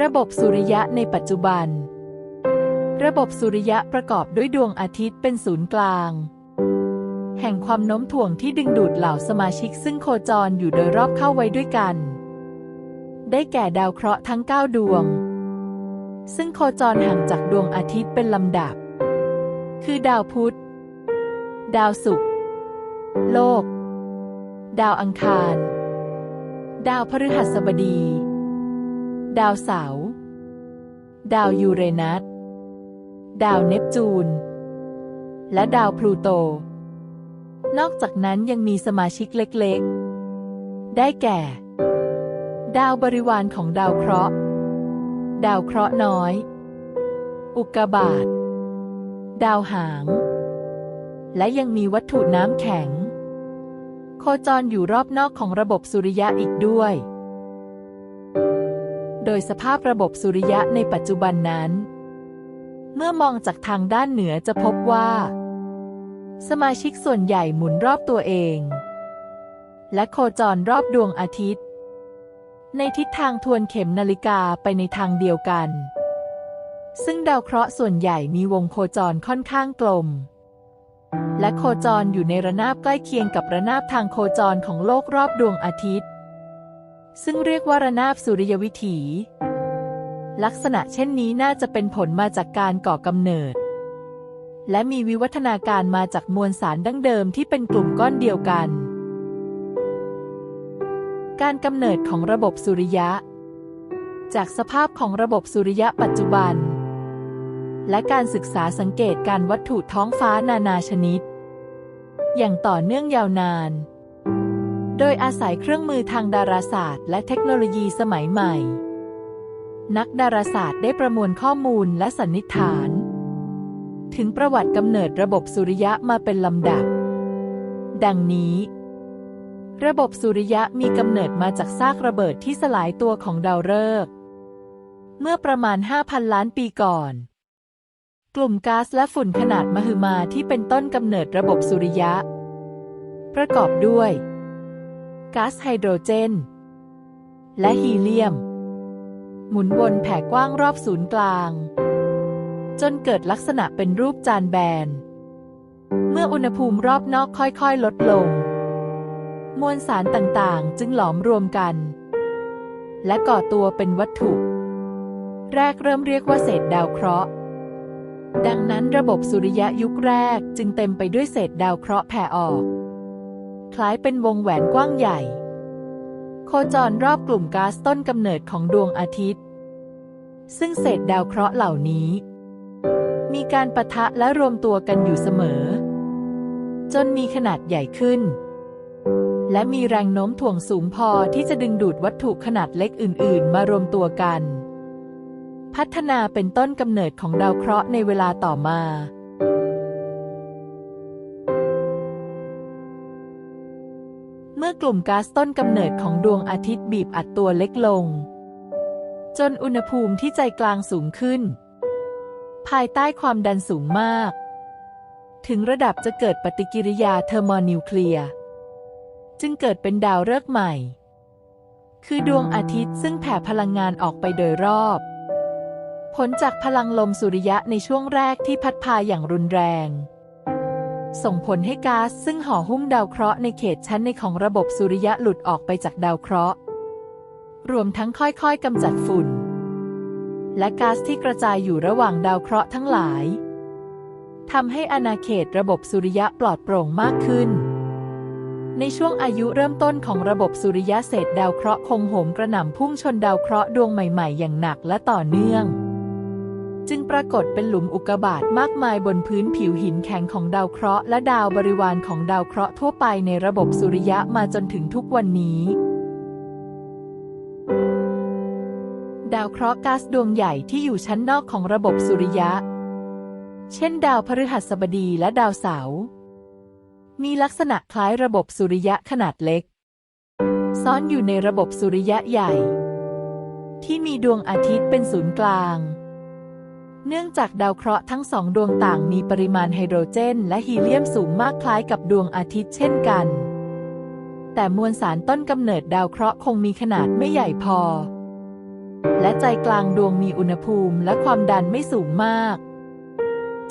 ระบบสุริยะในปัจจุบัน ระบบสุริยะประกอบด้วยดวงอาทิตย์เป็นศูนย์กลาง แห่งความโน้มถ่วงที่ดึงดูดเหล่าสมาชิกซึ่งโคจรอยู่โดยรอบเข้าไว้ด้วยกัน ได้แก่ดาวเคราะห์ทั้ง 9 ดวง ซึ่งโคจรห่างจากดวงอาทิตย์เป็นลำดับ คือดาวพุธ ดาวศุกร์ โลก ดาวอังคาร ดาวพฤหัสบดี ดาวเสาร์ดาวยูเรนัส ดาวเนปจูน และดาวพลูโต นอกจากนั้นยังมีสมาชิกเล็กๆ ได้แก่ ดาวบริวารของดาวเคราะห์ ดาวเคราะห์น้อย อุกกาบาต ดาวหาง และยังมีวัตถุน้ำแข็ง โคจรอยู่รอบนอกของระบบสุริยะอีกด้วย โดยสภาพระบบสุริยะในปัจจุบันนั้น เมื่อมองจากทางด้านเหนือจะพบว่า สมาชิกส่วนใหญ่หมุนรอบตัวเอง และโคจรรอบดวงอาทิตย์ ในทิศทางทวนเข็มนาฬิกาไปในทางเดียวกัน ซึ่งดาวเคราะห์ส่วนใหญ่มีวงโคจรค่อนข้างกลมและโคจรอยู่ในระนาบใกล้เคียงกับระนาบทางโคจรของโลกรอบดวงอาทิตย์ ซึ่งเรียกว่าระนาบสุริยวิถี ลักษณะเช่นนี้น่าจะเป็นผลมาจากการก่อกำเนิด และมีวิวัฒนาการมาจากมวลสารดั้งเดิมที่เป็นกลุ่มก้อนเดียวกัน การกำเนิดของระบบสุริยะ จากสภาพของระบบสุริยะปัจจุบัน และการศึกษาสังเกตการวัตถุท้องฟ้านานาชนิด อย่างต่อเนื่องยาวนาน โดยอาศัยเครื่องมือทางดาราศาสตร์ และเทคโนโลยีสมัยใหม่ นักดาราศาสตร์ได้ประมวลข้อมูลและสันนิษฐาน ถึงประวัติกำเนิดระบบสุริยะมาเป็นลำดับ ดังนี้ ระบบสุริยะมีกำเนิดมาจากซากระเบิดที่สลายตัวของดาวฤกษ์เมื่อประมาณ 5,000 ล้านปีก่อน กลุ่มก๊าซและฝุ่นขนาดมหึมาที่เป็นต้นกำเนิดระบบสุริยะ ประกอบด้วย ก๊าซไฮโดรเจน และฮีเลียม หมุนวนแผ่กว้างรอบศูนย์กลาง จนเกิดลักษณะเป็นรูปจานแบน เมื่ออุณหภูมิรอบนอกค่อยๆ ลดลง มวลสารต่างๆ จึงหลอมรวมกัน และก่อตัวเป็นวัตถุ แรกเริ่มเรียกว่าเศษดาวเคราะห์ดังนั้นระบบสุริยะยุคแรกจึงเต็มไปด้วยเศษดาวเคราะห์แผ่ออก คล้ายเป็นวงแหวนกว้างใหญ่ โคจรรอบกลุ่มก๊าซต้นกำเนิดของดวงอาทิตย์ ซึ่งเศษดาวเคราะห์เหล่านี้ มีการปะทะและรวมตัวกันอยู่เสมอ จนมีขนาดใหญ่ขึ้น และมีแรงโน้มถ่วงสูงพอที่จะดึงดูดวัตถุขนาดเล็กอื่น ๆ มารวมตัวกัน พัฒนาเป็นต้นกำเนิดของดาวเคราะห์ในเวลาต่อมา กลุ่มก๊าซต้นกำเนิดของดวงอาทิตย์บีบอัดตัวเล็กลง จนอุณหภูมิที่ใจกลางสูงขึ้น ภายใต้ความดันสูงมาก ถึงระดับจะเกิดปฏิกิริยาเทอร์โมนิวเคลียร์จึงเกิดเป็นดาวฤกษ์ใหม่ คือดวงอาทิตย์ซึ่งแผ่พลังงานออกไปโดยรอบ ผลจากพลังลมสุริยะในช่วงแรกที่พัดพาอย่างรุนแรง ส่งผลให้ก๊าซซึ่งห่อหุ้มดาวเคราะห์ในเขตชั้นในของระบบสุริยะหลุดออกไปจากดาวเคราะห์ รวมทั้งค่อยๆกำจัดฝุ่น และก๊าซที่กระจายอยู่ระหว่างดาวเคราะห์ทั้งหลายทำให้อาณาเขตระบบสุริยะปลอดโปร่งมากขึ้น ในช่วงอายุเริ่มต้นของระบบสุริยะเศษดาวเคราะห์คงโหมกระหน่ำพุ่งชนดาวเคราะห์ดวงใหม่ ๆ อย่างหนักและต่อเนื่อง จึงปรากฏเป็นหลุมอุกกาบาตมากมายบนพื้นผิวหินแข็งของดาวเคราะห์และดาวบริวารของดาวเคราะห์ทั่วไปในระบบสุริยะมาจนถึงทุกวันนี้ ดาวเคราะห์ก๊าซดวงใหญ่ที่อยู่ชั้นนอกของระบบสุริยะ เช่น ดาวพฤหัสบดีและดาวเสาร์มีลักษณะคล้ายระบบสุริยะขนาดเล็ก ซ่อนอยู่ในระบบสุริยะใหญ่ ที่มีดวงอาทิตย์เป็นศูนย์กลาง เนื่องจากดาวเคราะห์ทั้งสองดวงต่างมีปริมาณไฮโดรเจน และฮีเลียมสูงมากคล้ายกับดวงอาทิตย์เช่นกัน แต่มวลสารต้นกำเนิดดาวเคราะห์คงมีขนาดไม่ใหญ่พอ และใจกลางดวงมีอุณหภูมิและความดันไม่สูงมาก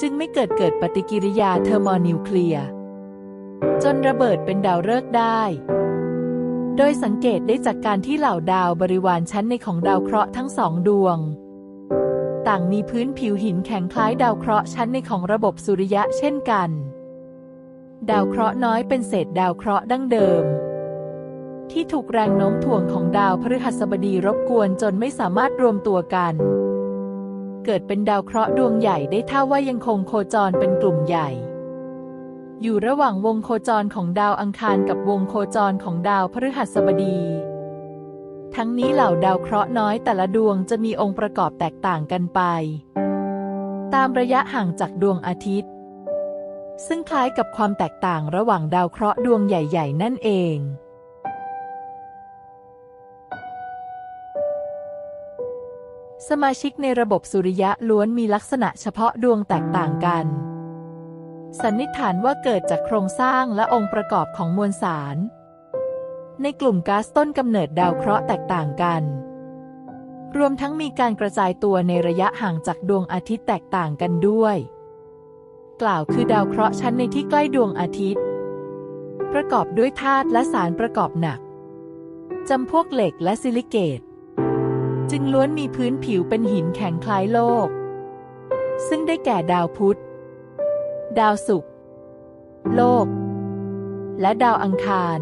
จึงไม่เกิดเกิดปฏิกิริยาเทอร์โมนิวเคลียร์จนระเบิดเป็นดาวฤกษ์ได้ โดยสังเกตได้จากการที่เหล่าดาวบริวารชั้นในของดาวเคราะห์ทั้งสองดวง ต่างมีพื้นผิวหินแข็งคล้ายดาวเคราะห์ชั้นในของระบบสุริยะเช่นกัน ดาวเคราะห์น้อยเป็นเศษดาวเคราะห์ดั้งเดิม ที่ถูกแรงโน้มถ่วงของดาวพฤหัสบดีรบกวนจนไม่สามารถรวมตัวกัน เกิดเป็นดาวเคราะห์ดวงใหญ่ได้ท่าว่ายังคงโคจรเป็นกลุ่มใหญ่ อยู่ระหว่างวงโคจรของดาวอังคารกับวงโคจรของดาวพฤหัสบดี ทั้งนี้เหล่าดาวเคราะห์น้อยแต่ละดวงจะมีองค์ประกอบแตกต่างกันไป ตามระยะห่างจากดวงอาทิตย์ ซึ่งคล้ายกับความแตกต่างระหว่างดาวเคราะห์ดวงใหญ่ๆ นั่นเองสมาชิกในระบบสุริยะล้วนมีลักษณะเฉพาะดวงแตกต่างกัน สันนิษฐานว่าเกิดจากโครงสร้างและองค์ประกอบของมวลสาร ในกลุ่มก๊าซต้นกำเนิดดาวเคราะห์แตกต่างกัน รวมทั้งมีการกระจายตัวในระยะห่างจากดวงอาทิตย์แตกต่างกันด้วย กล่าวคือดาวเคราะห์ชั้นในที่ใกล้ดวงอาทิตย์ ประกอบด้วยธาตุและสารประกอบหนักจำพวกเหล็กและซิลิเกต จึงล้วนมีพื้นผิวเป็นหินแข็งคล้ายโลก ซึ่งได้แก่ดาวพุธ ดาวศุกร์โลก และดาวอังคาร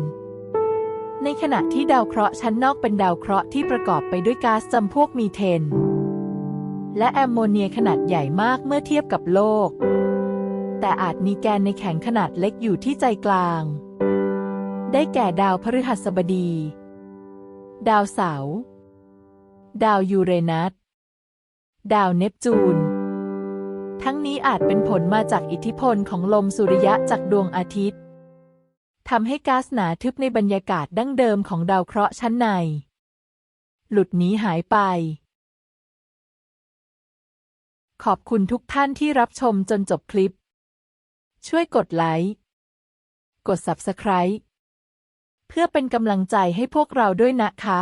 ในขณะที่ดาวเคราะห์ชั้นนอกเป็นดาวเคราะห์ที่ประกอบไปด้วยก๊าซจำพวกมีเทน และแอมโมเนียขนาดใหญ่มากเมื่อเทียบกับโลก แต่อาจมีแกนในแข็งขนาดเล็กอยู่ที่ใจกลาง ได้แก่ดาวพฤหัสบดี ดาวเสาร์ดาวยูเรนัส ดาวเนปจูน ทั้งนี้อาจเป็นผลมาจากอิทธิพลของลมสุริยะจากดวงอาทิตย์ ทำให้ก๊าซหนาทึบในบรรยากาศดั้งเดิมของดาวเคราะห์ชั้นใน หลุดหนีหายไป ขอบคุณทุกท่านที่รับชมจนจบคลิป ช่วยกดไลค์ กด Subscribe เพื่อเป็นกำลังใจให้พวกเราด้วยนะคะ